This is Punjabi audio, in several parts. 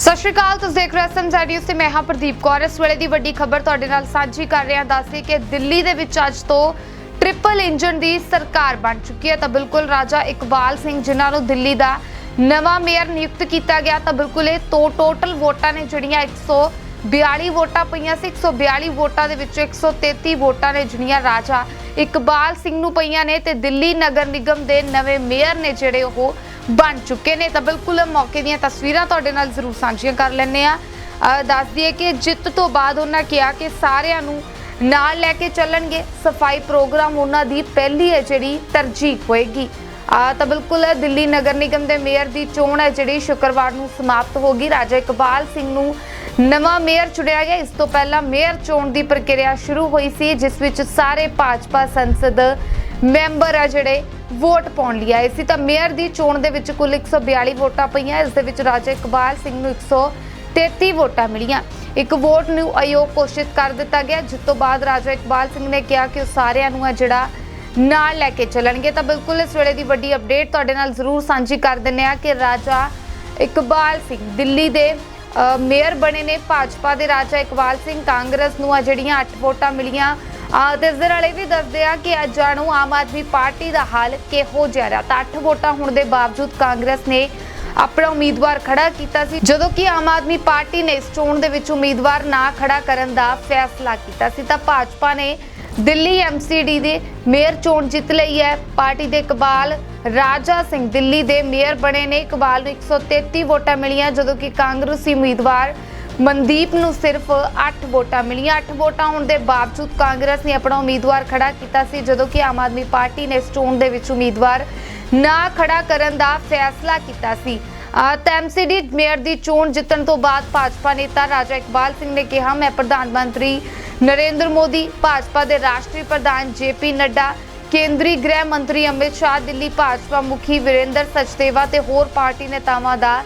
ਸਤਿ ਸ਼੍ਰੀ ਅਕਾਲ, ਤੁਸੀਂ ਦੇਖ ਰਹੇ ਹੋ ਸਮਝਾ ਨਿਊਜ਼ ਤੇ ਮੈਂ ਹਾਂ ਪ੍ਰਦੀਪ ਕੌਰ। ਇਸ ਵੇਲੇ ਦੀ ਵੱਡੀ ਖਬਰ ਤੁਹਾਡੇ ਨਾਲ ਸਾਂਝੀ ਕਰ ਰਿਹਾ ਹਾਂ ਦੱਸਦੇ ਕਿ ਦਿੱਲੀ ਦੇ ਵਿੱਚ ਅੱਜ ਤੋਂ ਟ੍ਰਿਪਲ ਇੰਜਨ ਦੀ ਸਰਕਾਰ ਬਣ ਚੁੱਕੀ ਹੈ। ਤਾਂ ਬਿਲਕੁਲ ਰਾਜਾ ਇਕਬਾਲ ਸਿੰਘ, ਜਿਨ੍ਹਾਂ ਨੂੰ ਦਿੱਲੀ ਦਾ ਨਵਾਂ ਮੇਅਰ ਨਿਯੁਕਤ ਕੀਤਾ ਗਿਆ, ਤਾਂ ਬਿਲਕੁਲ ਇਹ ਤੋਂ ਟੋਟਲ ਵੋਟਾਂ ਨੇ ਜਿਹੜੀਆਂ 142 ਵੋਟਾਂ ਪਈਆਂ ਸੀ। 142 ਵੋਟਾਂ ਦੇ ਵਿੱਚੋਂ 133 ਵੋਟਾਂ ਨੇ ਜਿਹੜੀਆਂ ਰਾਜਾ ਇਕਬਾਲ ਸਿੰਘ ਨੂੰ ਪਈਆਂ ਨੇ ਤੇ ਦਿੱਲੀ ਨਗਰ ਨਿਗਮ ਦੇ ਨਵੇਂ ਮੇਅਰ ਨੇ ਜਿਹੜੇ ਉਹ ਬਣ ਚੁੱਕੇ ਨੇ। ਤਾਂ ਬਿਲਕੁਲ ਮੌਕੇ ਦੀਆਂ ਤਸਵੀਰਾਂ ਤੁਹਾਡੇ ਨਾਲ ਜ਼ਰੂਰ ਸਾਂਝੀਆਂ ਕਰ ਲੈਂਦੇ ਆ ਦੱਸ ਦਈਏ ਕਿ ਜਿੱਤ ਤੋਂ ਬਾਅਦ ਉਹਨਾਂ ਕਿਹਾ ਕਿ ਸਾਰਿਆਂ ਨੂੰ ਨਾਲ ਲੈ ਕੇ ਚੱਲਣਗੇ। ਸਫ਼ਾਈ ਪ੍ਰੋਗਰਾਮ ਉਹਨਾਂ ਦੀ ਪਹਿਲੀ ਹੈ ਜਿਹੜੀ ਤਰਜੀਹ ਹੋਏਗੀ। ਆ ਤਾਂ ਬਿਲਕੁਲ ਦਿੱਲੀ ਨਗਰ ਨਿਗਮ ਦੇ ਮੇਅਰ ਦੀ ਚੋਣ ਹੈ ਜਿਹੜੀ ਸ਼ੁੱਕਰਵਾਰ ਨੂੰ ਸਮਾਪਤ ਹੋਗੀ ਰਾਜਾ ਇਕਬਾਲ ਸਿੰਘ ਨੂੰ ਨਵਾਂ ਮੇਅਰ ਚੁਣਿਆ ਗਿਆ। ਇਸ ਤੋਂ ਪਹਿਲਾਂ ਮੇਅਰ ਚੋਣ ਦੀ ਪ੍ਰਕਿਰਿਆ ਸ਼ੁਰੂ ਹੋਈ ਸੀ, ਜਿਸ ਵਿੱਚ ਸਾਰੇ ਭਾਜਪਾ ਸੰਸਦ ਮੈਂਬਰ ਆ ਜਿਹੜੇ ਵੋਟ ਪਾਉਣ ਲਈ ਆਏ ਸੀ। ਤਾਂ ਮੇਅਰ ਦੀ ਚੋਣ ਦੇ ਵਿੱਚ ਕੁੱਲ 142 ਵੋਟਾਂ ਪਈਆਂ। ਇਸ ਦੇ ਵਿੱਚ ਰਾਜਾ ਇਕਬਾਲ ਸਿੰਘ ਨੂੰ 133 ਵੋਟਾਂ ਮਿਲੀਆਂ। ਇੱਕ ਵੋਟ ਨੂੰ ਅਯੋਗ ਘੋਸ਼ਿਤ ਕਰ ਦਿੱਤਾ ਗਿਆ, ਜਿਸ ਤੋਂ ਬਾਅਦ ਰਾਜਾ ਇਕਬਾਲ ਸਿੰਘ ਨੇ ਕਿਹਾ ਕਿ ਉਹ ਸਾਰਿਆਂ ਨੂੰ ਆ ਜਿਹੜਾ ਨਾਲ ਲੈ ਕੇ ਚੱਲਣਗੇ। ਤਾਂ ਬਿਲਕੁਲ ਇਸ ਵੇਲੇ ਦੀ ਵੱਡੀ ਅਪਡੇਟ ਤੁਹਾਡੇ ਨਾਲ ਜ਼ਰੂਰ ਸਾਂਝੀ ਕਰ ਦਿੰਨੇ ਆ ਕਿ ਰਾਜਾ ਇਕਬਾਲ ਸਿੰਘ ਦਿੱਲੀ ਦੇ ਮੇਅਰ ਬਣੇ ਨੇ ਭਾਜਪਾ ਦੇ ਰਾਜਾ ਇਕਬਾਲ ਸਿੰਘ। ਕਾਂਗਰਸ ਨੂੰ ਆ ਜਿਹੜੀਆਂ 8 ਵੋਟਾਂ ਮਿਲੀਆਂ। ਤੇ ਇਸ ਦੇ ਨਾਲ ਇਹ ਵੀ ਦੱਸਦੇ ਆ ਕਿ ਅੱਜ ਜਾਣੂ ਆਮ ਆਦਮੀ ਪਾਰਟੀ ਦਾ ਹਾਲ ਕਿਹੋ ਜਿਹਾ ਰਿਹਾ। ਤਾਂ 8 ਵੋਟਾਂ ਹੋਣ ਦੇ ਬਾਵਜੂਦ ਕਾਂਗਰਸ ਨੇ ਆਪਣਾ ਉਮੀਦਵਾਰ ਖੜਾ ਕੀਤਾ ਸੀ। ਜਦੋਂ ਕਿ ਆਮ ਆਦਮੀ ਪਾਰਟੀ ਨੇ ਇਸ ਚੋਣ ਦੇ ਵਿੱਚ ਉਮੀਦਵਾਰ ਨਾ ਖੜਾ ਕਰਨ ਦਾ ਫੈਸਲਾ ਕੀਤਾ ਸੀ, ਤਾਂ ਭਾਜਪਾ ਨੇ ਦਿੱਲੀ ਐਮਸੀਡੀ ਦੇ ਮੇਅਰ ਚੋਣ ਜਿੱਤ ਲਈ ਹੈ। ਪਾਰਟੀ ਦੇ ਇਕਬਾਲ ਰਾਜਾ ਸਿੰਘ ਦਿੱਲੀ ਦੇ ਮੇਅਰ ਬਣੇ ਨੇ। ਇਕਬਾਲ ਨੂੰ 133 ਵੋਟਾਂ ਮਿਲੀਆਂ, ਜਦੋਂ ਕਿ ਕਾਂਗਰਸੀ ਉਮੀਦਵਾਰ ਮਨਦੀਪ ਨੂੰ ਸਿਰਫ 8 ਵੋਟਾਂ ਮਿਲੀਆਂ। 8 ਵੋਟਾਂ ਹੋਣ ਦੇ ਬਾਵਜੂਦ ਕਾਂਗਰਸ ਨੇ ਆਪਣਾ ਉਮੀਦਵਾਰ ਖੜਾ ਕੀਤਾ ਸੀ, ਜਦੋਂ ਕਿ ਆਮ ਆਦਮੀ ਪਾਰਟੀ ਨੇ ਇਸ ਚੋਣ ਦੇ ਵਿੱਚ ਉਮੀਦਵਾਰ ਨਾ ਖੜਾ ਕਰਨ ਦਾ ਫੈਸਲਾ ਕੀਤਾ ਸੀ। ਅਹ ਮੇਅਰ ਦੀ ਚੋਣ ਜਿੱਤਣ ਤੋਂ ਬਾਅਦ ਭਾਜਪਾ ਨੇਤਾ ਰਾਜਾ ਇਕਬਾਲ ਸਿੰਘ ਨੇ ਕਿਹਾ, ਮੈਂ ਪ੍ਰਧਾਨ ਮੰਤਰੀ ਨਰਿੰਦਰ ਮੋਦੀ, ਭਾਜਪਾ ਦੇ ਰਾਸ਼ਟਰੀ ਪ੍ਰਧਾਨ ਜੇਪੀ ਨੱਡਾ, ਕੇਂਦਰੀ ਗ੍ਰਹਿ ਮੰਤਰੀ ਅਮਿਤ ਸ਼ਾਹ, ਦਿੱਲੀ ਭਾਜਪਾ ਮੁਖੀ ਵਿਰੇਂਦਰ ਸਚਦੇਵਾ ਤੇ ਹੋਰ ਪਾਰਟੀ ਨੇਤਾਵਾਂ ਦਾ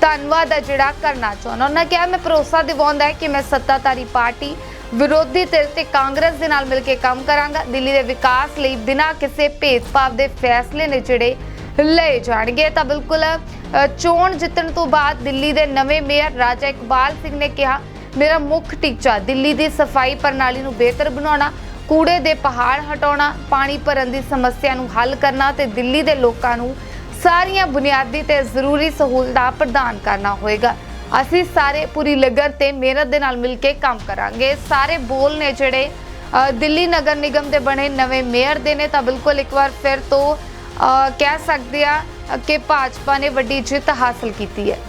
ਧੰਨਵਾਦ ਹੈ ਜਿਹੜਾ ਕਰਨਾ ਚਾਹੁੰਦਾ। ਉਹਨਾਂ ਕਿਹਾ, ਮੈਂ ਭਰੋਸਾ ਦਿਵਾਉਂਦਾ ਹੈ ਕਿ ਮੈਂ ਸੱਤਾਧਾਰੀ ਪਾਰਟੀ ਵਿਰੋਧੀ ਧਿਰ ਤੇ ਕਾਂਗਰਸ ਦੇ ਨਾਲ ਮਿਲ ਕੇ ਕੰਮ ਕਰਾਂਗਾ। ਦਿੱਲੀ ਦੇ ਵਿਕਾਸ ਲਈ ਬਿਨਾਂ ਕਿਸੇ ਭੇਦਭਾਵ ਦੇ ਫੈਸਲੇ ਨੇ ਜਿਹੜੇ ਲਏ ਜਾਣਗੇ। ਤਾਂ ਬਿਲਕੁਲ ਚੋਣ ਜਿੱਤਣ ਤੋਂ ਬਾਅਦ ਦਿੱਲੀ ਦੇ ਨਵੇਂ ਮੇਅਰ ਰਾਜਾ ਇਕਬਾਲ ਸਿੰਘ ਨੇ ਕਿਹਾ, ਮੇਰਾ ਮੁੱਖ ਟੀਚਾ ਦਿੱਲੀ ਦੀ ਸਫ਼ਾਈ ਪ੍ਰਣਾਲੀ ਨੂੰ ਬਿਹਤਰ ਬਣਾਉਣਾ, ਕੂੜੇ ਦੇ ਪਹਾੜ ਹਟਾਉਣਾ, ਪਾਣੀ ਭਰਨ ਦੀ ਸਮੱਸਿਆ ਨੂੰ ਹੱਲ ਕਰਨਾ ਤੇ ਦਿੱਲੀ ਦੇ ਲੋਕਾਂ ਨੂੰ ਸਾਰੀਆਂ ਬੁਨਿਆਦੀ ਤੇ ਜ਼ਰੂਰੀ ਸਹੂਲਤਾਂ ਪ੍ਰਦਾਨ ਕਰਨਾ ਹੋਏਗਾ। ਅਸੀਂ ਸਾਰੇ ਪੂਰੀ ਲਗਨ ਤੇ ਮਿਹਨਤ ਦੇ ਨਾਲ ਮਿਲ ਕੇ ਕੰਮ ਕਰਾਂਗੇ। ਸਾਰੇ ਬੋਲ ਨੇ ਜਿਹੜੇ ਦਿੱਲੀ ਨਗਰ ਨਿਗਮ ਦੇ ਬਣੇ ਨਵੇਂ ਮੇਅਰ ਦੇ ਨੇ ਤਾਂ ਬਿਲਕੁਲ ਇੱਕ ਵਾਰ ਫਿਰ ਤੋਂ ਕਹਿ ਸਕਦੇ ਆ ਕਿ ਭਾਜਪਾ ਨੇ ਵੱਡੀ ਜਿੱਤ ਹਾਸਲ ਕੀਤੀ ਹੈ।